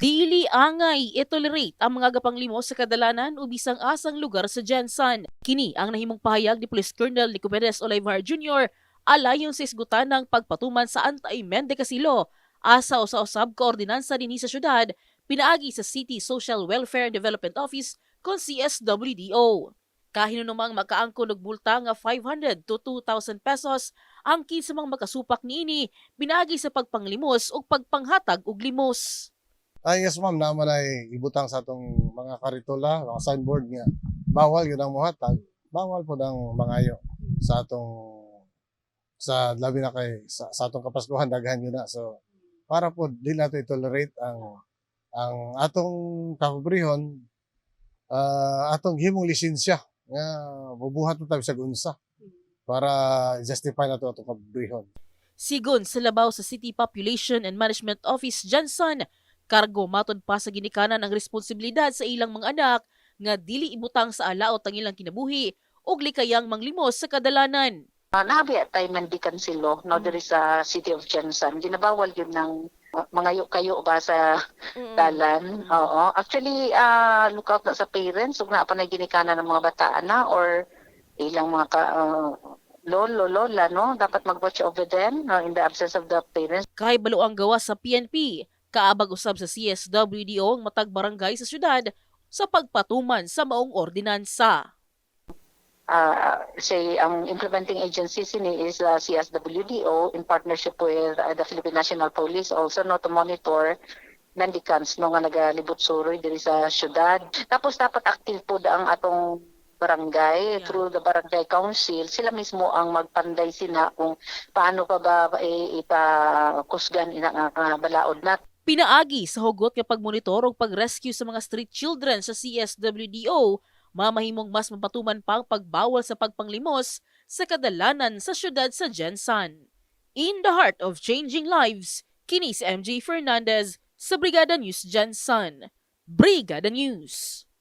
Dili angay itolerate ang mga gapanglimos sa kadalanan o bisang asang lugar sa Jensen. Kini ang nahimong pahayag ni Police Colonel Nicomedes Olivar Jr. alayon sa isgutan ng pagpatuman sa anti-mende kasilo asa o sa usab koordinansa dinhi sa syudad pinaagi sa City Social Welfare and Development Office kon CSWDO. Kahinunumang makaangko og multa nga 500 to 2,000 pesos ang kinsamang makasupak niini pinaagi sa pagpanglimos o pagpanghatag og limos. Ay, yes ma'am, naman ay ibutang sa atong mga karitola, mga signboard nga. Bawal yun ang muhatag. Bawal po ng mangayo sa atong sa labi na kay sa, sa atong kapaskuhan daghan yun na. So para po di nato i-tolerate ang ang atong kapobrehon ah, atong himong lisensya nga bubuhat na tayo sa gunsa para justify nato atong kapobrehon. Sigon sa labaw sa City Population and Management Office Johnson, kargo matod pa sa ginikanan ang responsibilidad sa ilang mga anak nga dili ibutang sa alaot ang ilang kinabuhi ug likayang manglimos sa kadalanan. Uh, nabi at tayo mandikan silo, no, there is a city of Jensen. Ginabawal yun ng uh, mga kayo ba sa dalan. Oo. Actually, uh, look out na sa parents. Huwag na pa na ginikanan ng mga bataan na or ilang mga ka, uh, lolo, lola, no? Dapat mag-watch over them no, in the absence of the parents. Kay balo ang gawas sa PNP, kaabag usab sa CSWDO ang matag barangay sa syudad sa pagpatuman sa maong ordinansa. uh, say ang implementing agency sini is uh, CSWDO in partnership with uh, the Philippine National Police also no to monitor mendicants no nga nagalibot suroy diri sa syudad. Tapos dapat active po ang atong barangay Yeah. through the barangay council sila mismo ang magpanday sina kung paano pa ba ipakusgan ina nga balaod na Pinaagi sa hugot nga pagmonitor ug pag-rescue sa mga street children sa CSWDO, mamahimong mas mapatuman pa ang pagbawal sa pagpanglimos sa kadalanan sa syudad sa Jensan. In the heart of changing lives, kini si MJ Fernandez sa Brigada News Jensan. Brigada News.